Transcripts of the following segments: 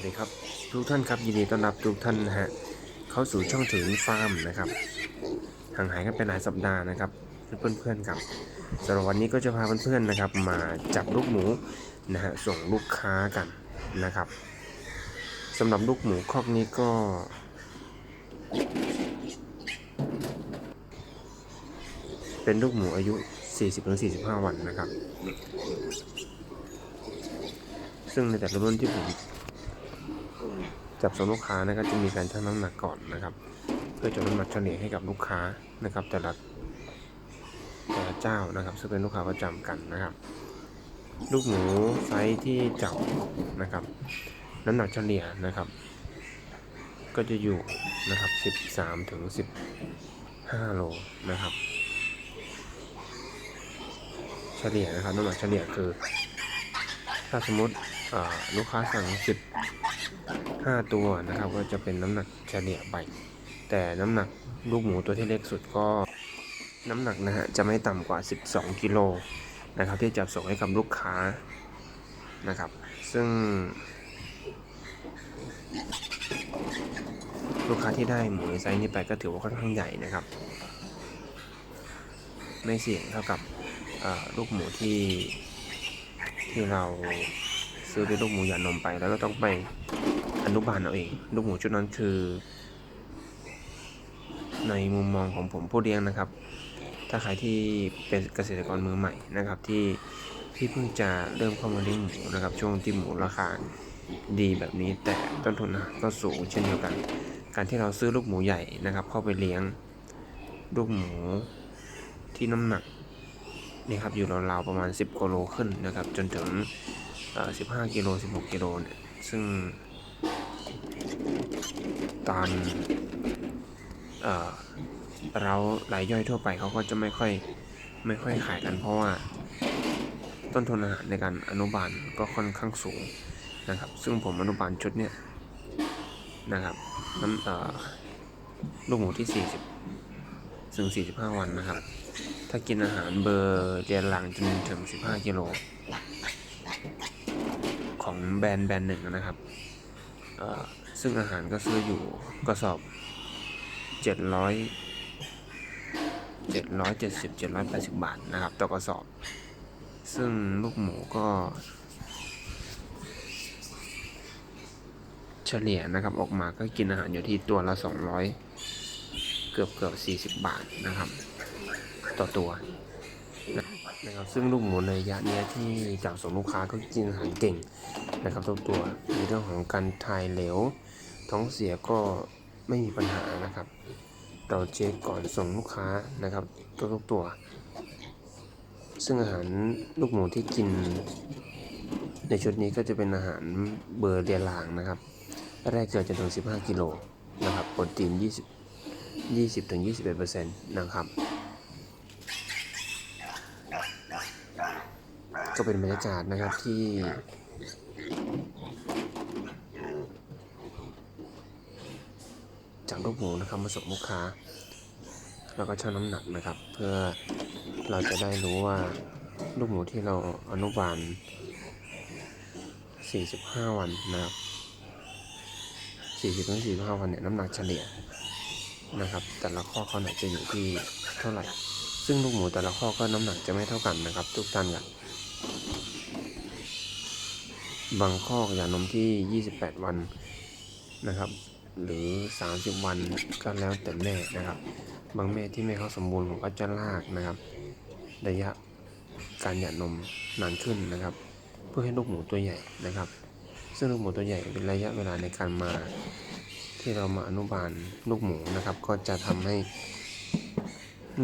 วัสดีครับ ทุกท่านครับยินดีต้อนรับทุกท่านนะฮะเข้าสู่ช่องถึงฟาร์มนะครับห่างหายกันไปหลายสัปดาห์นะครับเพื่อนๆครับสำหรับวันนี้ก็จะพาเพื่อนๆนะครับ มาจับลูกหมูนะฮะส่งลูกค้ากันนะครับสำหรับลูกหมูคอกนี้ก็ เป็นลูกหมูอายุ 40-45 วันนะครับซึ่งในแต่ละรุ่นที่ผม จับส่งลูกค้านะครับจะมีการชั่งน้ำหนักก่อนนะครับ เพื่อจะน้ำหนักเฉลี่ยให้กับลูกค้านะครับ แต่ละแต่ละเจ้านะครับ ซึ่งเป็นลูกค้าประจำกันนะครับ ลูกหมูไซส์ที่จับนะครับ น้ำหนักเฉลี่ยนะครับ ก็จะอยู่นะครับ 13ถึง15โลนะครับ เฉลี่ยนะครับน้ำหนักเฉลี่ยคือ ถ้าสมมติอ่าลูกค้าสั่ง 10 5 ตัวนะครับ ก็จะเป็นน้ำหนักเฉลี่ยไป แต่น้ำหนักลูกหมูตัวที่เล็กสุดก็น้ำหนักนะฮะจะไม่ต่ำกว่า 12 กิโลนะครับ ที่จะส่งให้กับลูกค้านะครับ ซึ่ง ลูกค้าที่ได้หมูในไซส์นี้ไปก็ถือว่าค่อนข้างใหญ่นะครับ ไม่เสี่ยงเท่ากับลูกหมูที่ที่เราซื้อเป็นลูกหมูหยานมไปแล้วก็ต้องไป นุบาลเอาเอง ลูกหมูชุดนั้นคือ ในมุมมองของผมผู้เลี้ยงนะครับ ถ้าใครที่เป็นเกษตรกรมือใหม่นะครับ ที่ที่เพิ่งจะเริ่มเข้ามาเลี้ยงหมูนะครับ ช่วงที่หมูราคาดีแบบนี้ แต่ต้นทุนก็สูงเช่นเดียวกัน การที่เราซื้อลูกหมูใหญ่นะครับ เข้าไปเลี้ยงลูกหมูที่น้ำหนักนี่ครับอยู่ราวๆประมาณ 10กิโลขึ้นนะครับ จนถึง15กิโล16กิโลเนี่ยซึ่ง ตอนเออเรารายย่อยทั่วไปเขาก็จะไม่ค่อยไม่ค่อยขายกันเพราะว่า ต้นทุนอาหารในการอนุบาลก็ค่อนข้างสูงนะครับ ซึ่งผมอนุบาลชุดเนี้ยนะครับน้ำเอ่อลูกหมูที่ 40 ถึง 45 วันนะครับ ถ้ากินอาหารเบอร์เรียนหลังจนถึง 15 กิโล ของแบรนด์แบรนด์หนึ่งนะครับ ซึ่งอาหารก็ซื้ออยู่กระสอบ700 770 780บาทนะครับต่อกระสอบ ซึ่งลูกหมูก็ เฉลี่ยนะครับออกมาก็กินอาหารอยู่ที่ตัวละ200เกือบเกือบ40บาทนะครับ ต่อตัวนะ ครับซึ่งลูกหมูในระยะเนี้ยที่จากส่งลูกค้าก็กินอาหารเก่งนะครับทุกตัวในเรื่องของการถ่ายเหลว ท้องเสียก็ไม่มีปัญหานะครับ เราเช็คก่อนส่งลูกค้านะครับทุกตัว ซึ่งอาหารลูกหมูที่กิน ในชุดนี้ก็จะเป็นอาหารเบอร์เรียลางนะครับแรกเกิดจนถึง 15 กิโลนะครับโปรตีน 20 20-21%นะครับ ก็เป็นบรรยากาศนะครับที่จากลูกหมูนะครับมาส่งลูกค้า แล้วก็ชั่งน้ำหนักนะครับ เพื่อเราจะได้รู้ว่าลูกหมูที่เราอนุบาล 45 วันนะครับ40ถึง45 วันเนี่ยน้ำหนักเฉลี่ยนะครับ แต่ละข้อเขาเนี่ยจะอยู่ที่เท่าไหร่ ซึ่งลูกหมูแต่ละข้อก็น้ำหนักจะไม่เท่ากันนะครับ ทุกท่านครับ บางข้อกหย่านมที่ 28 วันนะครับ หรือ 30 วันก็แล้วแต่แม่นะครับ บางแม่ที่ไม่เขาสมบูรณ์ผมก็จะลากนะครับ ระยะการหย่านมนานขึ้นนะครับ เพื่อให้ลูกหมูตัวใหญ่นะครับ ซึ่งลูกหมูตัวใหญ่เป็นระยะเวลาในการมาที่เรามาอนุบาลลูกหมูนะครับ ก็จะทำให้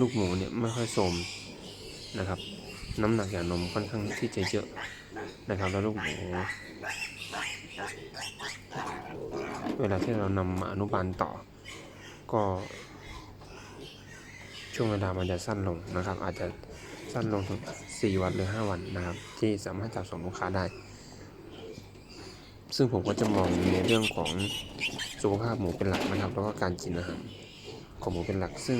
ลูกหมูเนี่ยไม่ค่อยโทม นะครับ น้ำหนักหย่านมค่อนข้างที่จะเยอะนะครับ แล้วลูกหมูเวลาที่เรานำมาอนุบาลต่อ ก็ช่วงเวลามันจะสั้นลงนะครับ อาจจะสั้นลงถึง 4 วันหรือ 5 วันนะครับ ที่สามารถจับส่งลูกค้าได้ ซึ่งผมก็จะมองในเรื่องของสุขภาพหมูเป็นหลักนะครับ แล้วก็การกินอาหารของหมูเป็นหลักซึ่ง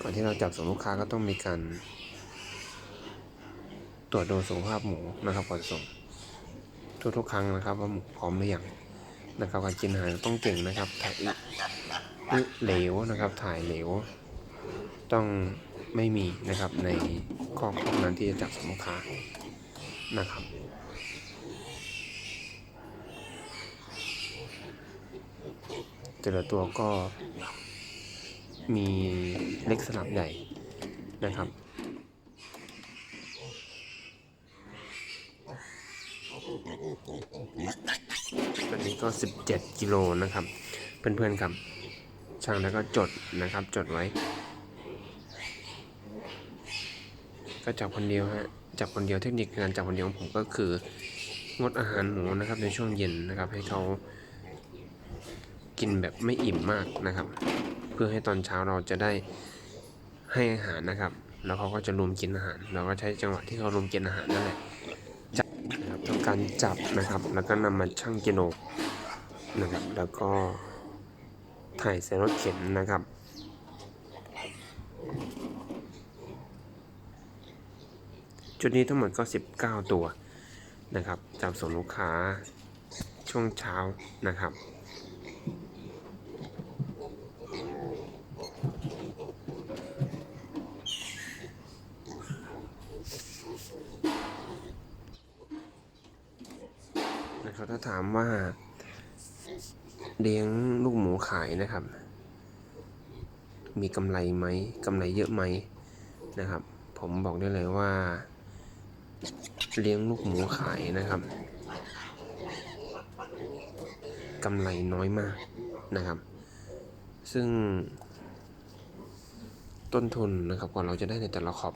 ก่อนที่เราจับส่งลูกค้าก็ต้องมีการ ตรวจดูสุขภาพหมูนะครับก่อนส่ง ทุกๆครั้งนะครับ ว่าหมูพร้อมหรือยังนะครับการกินอาหารต้องเก่งนะครับถ่ายเหลวนะครับ ถ่ายเหลว ต้องไม่มีนะครับในข้อควบนั้นที่จะจับสมุขานะครับแต่ละตัวก็ มีเล็กสลับใหญ่นะครับอันนี้ก็ 17 กิโลนะครับ เพื่อนๆครับช่างแล้วก็จดนะครับจดไว้ ก็จับคนเดียวฮะจับคนเดียวเทคนิคการจับคนเดียวของผมก็คืองดอาหารหมูนะครับในช่วงเย็นนะครับ ให้เขากินแบบไม่อิ่มมากนะครับ พื่อให้ตอนเช้าเราจะได้ให้อาหารนะครับ แล้วเขาก็จะรวมกินอาหาร เราก็ใช้จังหวะที่เขารวมกินอาหารนั่นแหละจับนะครับทำการจับนะครับ แล้วก็นำมาชั่งกิโลนะครับ แล้วก็ถ่ายใส่รถเข็นนะครับจุดนี้ทั้งหมดก็ 19 ตัวนะครับจับส่งลูกค้าช่วงเช้านะครับ ครับถ้าถามว่าเลี้ยงลูกหมูขายนะครับ มีกำไรไหมกำไรเยอะไหมนะครับ ผมบอกได้เลยว่า เลี้ยงลูกหมูขายนะครับกำไรน้อยมากนะครับ ซึ่ง ต้นทุนนะครับกว่าเราจะได้ในแต่ละขอบ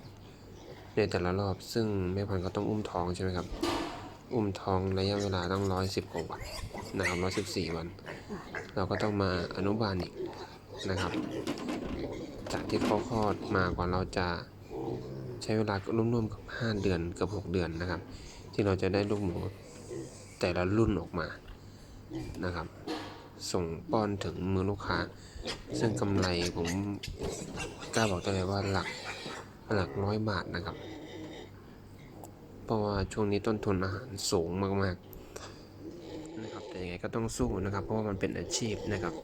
ในแต่ละรอบ ซึ่งแม่พันธุ์ก็ต้องอุ้มท้องใช่ไหมครับ อุ้มท้องระยะเวลาต้องร้อยสิบกว่าวันนะครับร้อยสิบสี่วัน เราก็ต้องมาอนุบาลอีกนะครับ จากที่เขาคลอดมากว่าเราจะใช้เวลาร่วมๆกับห้าเดือนกับหกเดือนนะครับ ที่เราจะได้ลูกหมูแต่ละรุ่นออกมานะครับ ส่งป้อนถึงมือลูกค้า ซึ่งกำไรผมกล้าบอกได้เลยว่าหลักหลักร้อยบาทนะครับ เพราะว่าช่วงนี้ต้นทุนอาหารสูงมากๆนะครับแต่ยังไงก็ต้องสู้นะครับ เพราะว่ามันเป็นอาชีพนะครับ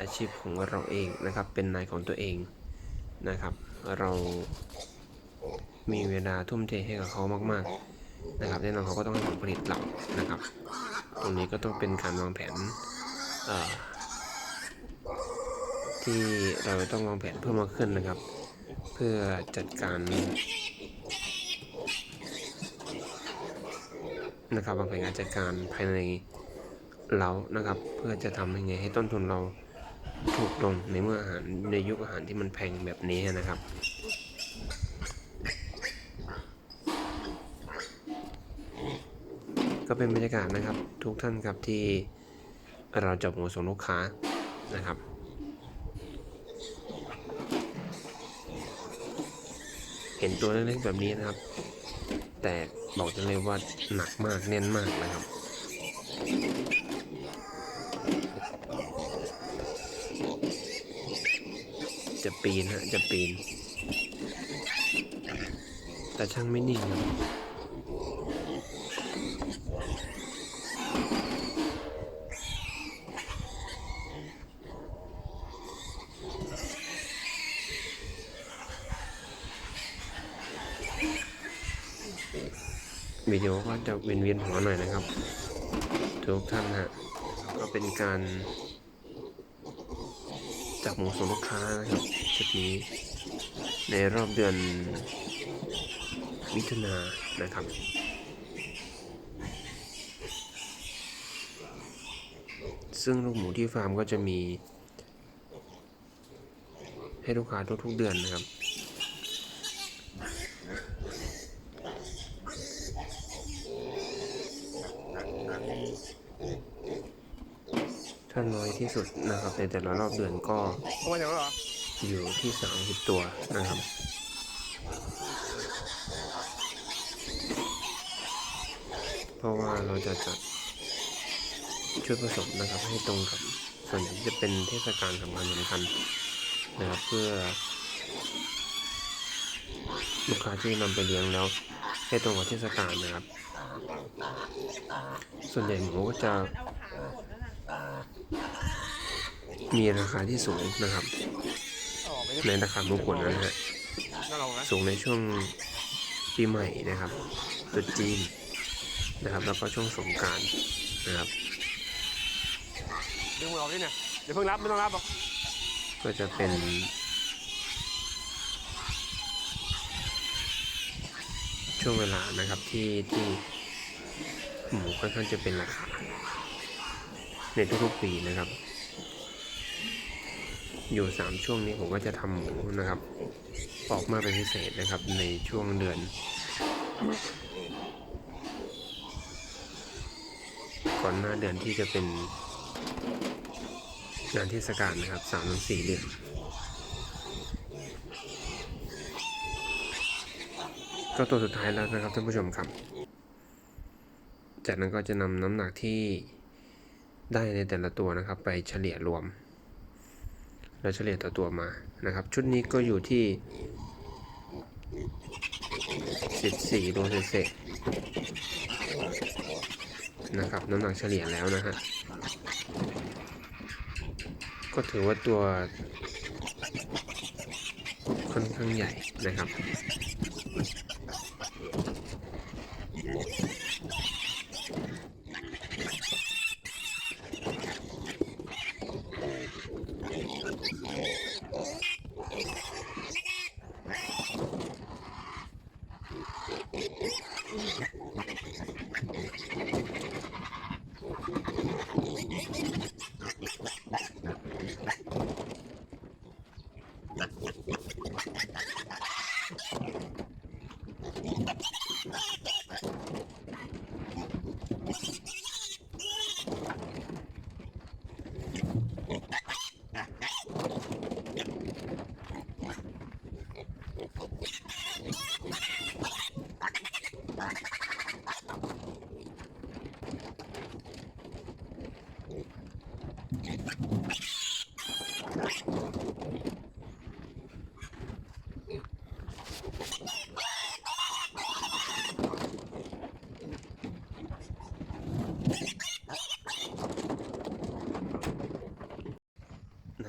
อาชีพของเราเองนะครับ เป็นนายของตัวเองนะครับ เรามีเวลาทุ่มเทให้กับเขามากๆนะครับแน่นอนเขาก็ต้องให้ผลผลิตเรานะครับ ตรงนี้ก็ต้องเป็นการวางแผนที่เราต้องวางแผนเพิ่มมากขึ้นนะครับ เพื่อจัดการ นะครับวางแผนการจัดการภายในเรานะครับ เพื่อจะทำยังไงให้ต้นทุนเราถูกลงในเมื่ออาหารในยุคอาหารที่มันแพงแบบนี้นะครับ ก็เป็นบรรยากาศนะครับทุกท่านครับที่เราจับหมูส่งลูกค้านะครับเห็นตัวเล็กๆแบบนี้นะครับ แต่ บอกได้เลยว่าหนักมากแน่นมากนะครับ จะปีนฮะจะปีน แต่ช่างไม่นิ่งครับ วิดีโอก็จะเวียนเวียนหัวหน่อยนะครับทุกท่านฮะก็เป็นการจับหมูส่งลูกค้านะครับชุดนี้ ในรอบเดือนมิถุนานะครับซึ่งลูกหมูที่ฟาร์มก็จะมี ให้ลูกค้าทุกๆเดือนนะครับ ถ้าน้อยที่สุดนะครับในแต่ละรอบเดือนก็ออยู่ที่ 30 ตัวนะครับเพราะว่าเราจะจัดชุดผสมนะครับ ให้ตรงกับส่วนใหญ่จะเป็นเทศกาลสำคัญสำคัญนะครับเพื่อลูกค้าที่นำไปเลี้ยงแล้วให้ตรงกับเทศกาลนะครับ ส่วนใหญ่หมูก็จะ มีราคาที่สูงนะครับ ในราคาหมูขนนะฮะน่าลองนะสูงในช่วงปีใหม่นะครับตรุษจีนนะครับ แล้วก็ช่วงสงกรารนะครับดึงมือออกดิเนี่ยเดี๋ยวเพิ่งรับไม่ต้องรับหรอกก็จะเป็นช่วงเวลานะครับที่ที่หมูค่อนข้างจะเป็นราคาในทุกๆปีนะครับ อยู่สามช่วงนี้ผมก็จะทำหมูนะครับ ออกมาเป็นพิเศษนะครับในช่วงเดือนก่อนหน้าเดือนที่จะเป็นงานเทศกาลนะครับสามถึงสี่เดือนก็ตัวสุดท้ายแล้วนะครับท่านผู้ชมครับ จากนั้นก็จะนำน้ำหนักที่ได้ในแต่ละตัวนะครับ ไปเฉลี่ยรวม แล้วเฉลี่ยต่อตัวมานะครับ ชุดนี้ก็อยู่ที่ 14 โลเศษนะครับ น้ำหนักเฉลี่ยแล้วนะฮะ ก็ถือว่าตัวค่อนข้างใหญ่นะครับ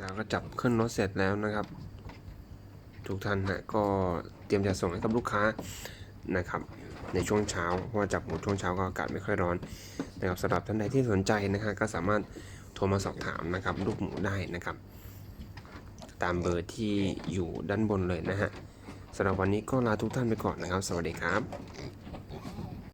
นะครับก็จับขึ้นรถเสร็จแล้วนะครับทุกท่านนะก็เตรียมจะส่งให้กับลูกค้านะครับ ในช่วงเช้าเพราะว่าจับหมูช่วงเช้าก็อากาศไม่ค่อยร้อนนะครับสำหรับท่านใดที่สนใจนะฮะก็สามารถโทรมาสอบถามนะครับลูกหมูได้นะครับ ตามเบอร์ที่อยู่ด้านบนเลยนะฮะสำหรับวันนี้ก็ลาทุกท่านไปก่อนนะครับ สวัสดีครับ